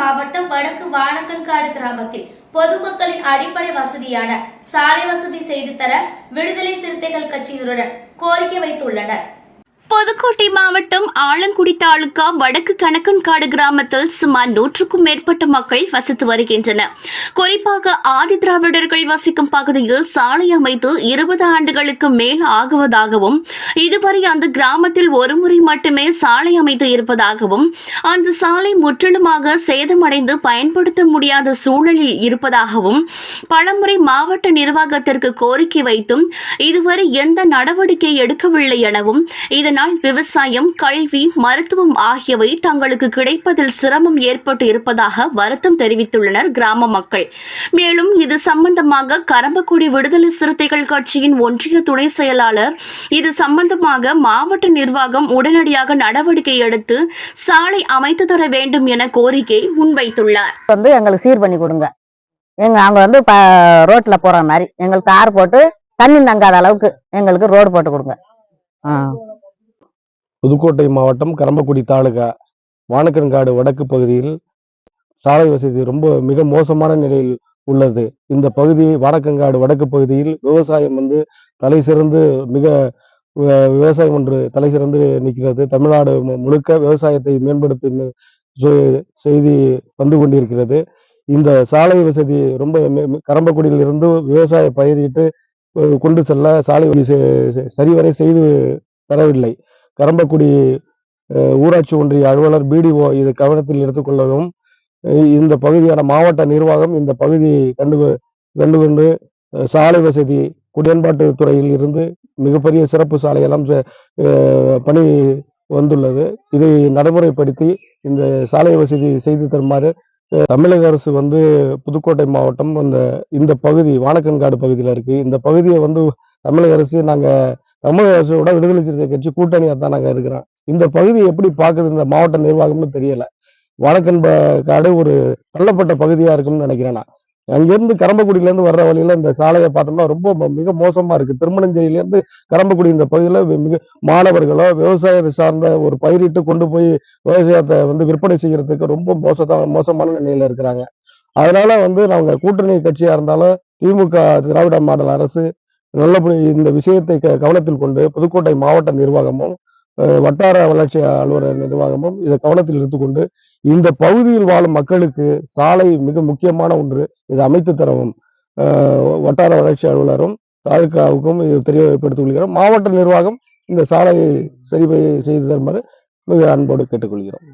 மாவட்டம் வடக்கு வானக்கன்காடு கிராமத்தில் பொதுமக்களின் அடிப்படை வசதியான சாலை வசதி செய்து தர விடுதலை சிறுத்தைகள் கட்சியினருடன் கோரிக்கை வைத்துள்ளனர். புதுக்கோட்டை மாவட்டம் ஆலங்குடி தாலுகா வடக்கு கணக்கன்காடு கிராமத்தில் சுமார் நூற்றுக்கும் மேற்பட்ட மக்கள் வசித்து வருகின்றனர். குறிப்பாக ஆதி திராவிடர்கள் வசிக்கும் பகுதியில் சாலை அமைத்து இருபது ஆண்டுகளுக்கு மேல் ஆகுவதாகவும் இதுவரை அந்த கிராமத்தில் ஒருமுறை மட்டுமே சாலை அமைத்து இருப்பதாகவும் அந்த சாலை முற்றிலுமாக சேதமடைந்து பயன்படுத்த முடியாத சூழலில் இருப்பதாகவும் பலமுறை மாவட்ட நிர்வாகத்திற்கு கோரிக்கை வைத்தும் இதுவரை எந்த நடவடிக்கை எடுக்கவில்லை எனவும் இதன் இதனால் விவசாயம் கல்வி மருத்துவம் ஆகியவை தங்களுக்கு கிடைப்பதில் சிரமம் ஏற்பட்டு இருப்பதாக வருத்தம் தெரிவித்துள்ளனர் கிராம மக்கள். மேலும் இது சம்பந்தமாக கரம்பக்குடி விடுதலை சிறுத்தைகள் கட்சியின் ஒன்றிய துணை செயலாளர் இது சம்பந்தமாக மாவட்ட நிர்வாகம் உடனடியாக நடவடிக்கை எடுத்து சாலை அமைத்து தர வேண்டும் என கோரிக்கை முன்வைத்துள்ளார். வந்து எங்களுக்கு சீர் பண்ணி கொடுங்க. எங்க அவங்க வந்து ரோட்ல போற மாதிரி. எங்களுக்கு கார் போட்டு தண்ணி தங்காத அளவுக்கு எங்களுக்கு ரோடு போட்டு கொடுங்க. ஆ. புதுக்கோட்டை மாவட்டம் கரம்பக்குடி தாலுகா வானக்கன்காடு வடக்கு பகுதியில் சாலை வசதி ரொம்ப மிக மோசமான நிலையில் உள்ளது. இந்த பகுதி வானக்கங்காடு வடக்கு பகுதியில் விவசாயம் வந்து தலை சிறந்து மிக விவசாயம் ஒன்று தலை சிறந்து நிற்கிறது. தமிழ்நாடு மு- முழுக்க விவசாயத்தை மேம்படுத்தும் செய்தி வந்து கொண்டிருக்கிறது. இந்த சாலை வசதி ரொம்ப கரம்பக்குடியில் இருந்து விவசாய பயிரிட்டு கொண்டு செல்ல சாலை வழி செ- சரிவரை செய்து தரவில்லை. கரம்பக்குடி ஊராட்சி ஒன்றிய அலுவலர் பிடிஓ இது கவனத்தில் எடுத்துக்கொள்ளவும் இந்த பகுதியான மாவட்ட நிர்வாகம் இந்த பகுதியை கண்டு கண்டுகொண்டு கொண்டு சாலை வசதி குடியன்பாட்டு துறையில் இருந்து மிகப்பெரிய சிறப்பு சாலையெல்லாம் செ- பணி வந்துள்ளது. இதை நடைமுறைப்படுத்தி இந்த சாலை வசதி செய்து தருமாறு தமிழக அரசு வந்து புதுக்கோட்டை மாவட்டம் அந்த இந்த பகுதி வானக்கன்காடு பகுதியில் இருக்குது இந்த பகுதியை வந்து தமிழக அரசு நாங்கள் தமிழக அரசோட விடுதலை சிறுத்தை கட்சி கூட்டணியாக தான் நாங்கள் இருக்கிறோம். இந்த பகுதியை எப்படி பார்க்குது இந்த மாவட்ட நிர்வாகம்னு தெரியல. வடக்கன்ப காடு ஒரு தள்ளப்பட்ட பகுதியாக இருக்கும்னு நினைக்கிறேன் நான். அங்கேருந்து கரம்பக்குடியிலேருந்து வர்ற வழியில் இந்த சாலையை பார்த்தோம்னா ரொம்ப மிக மோசமாக இருக்குது திருமணஞ்சேரியிலேருந்து கரம்பக்குடி இந்த பகுதியில் மிக மாணவர்களோ விவசாயத்தை சார்ந்த ஒரு பயிரிட்டு கொண்டு போய் விவசாயத்தை வந்து விற்பனை செய்கிறதுக்கு ரொம்ப மோசமான மோசமான நிலையில் இருக்கிறாங்க. அதனால வந்து நாங்கள் கூட்டணி கட்சியாக இருந்தாலும் திமுக திராவிட மாடல் அரசு நல்லபடி இந்த விஷயத்தை க- கவனத்தில் கொண்டு புதுக்கோட்டை மாவட்ட நிர்வாகமும் வட்டார வளர்ச்சி அலுவலர் நிர்வாகமும் இதை கவனத்தில் எடுத்துக்கொண்டு இந்த பகுதியில் வாழும் மக்களுக்கு சாலை மிக முக்கியமான ஒன்று இதை அமைத்து தரவும். வட்டார வளர்ச்சி அலுவலரும் தாலுகாவுக்கும் இது தெரியப்படுத்திக் கொள்கிறோம். மாவட்ட நிர்வாகம் இந்த சாலையை சரி செய்து தருமாறு மிக அன்போடு கேட்டுக்கொள்கிறோம்.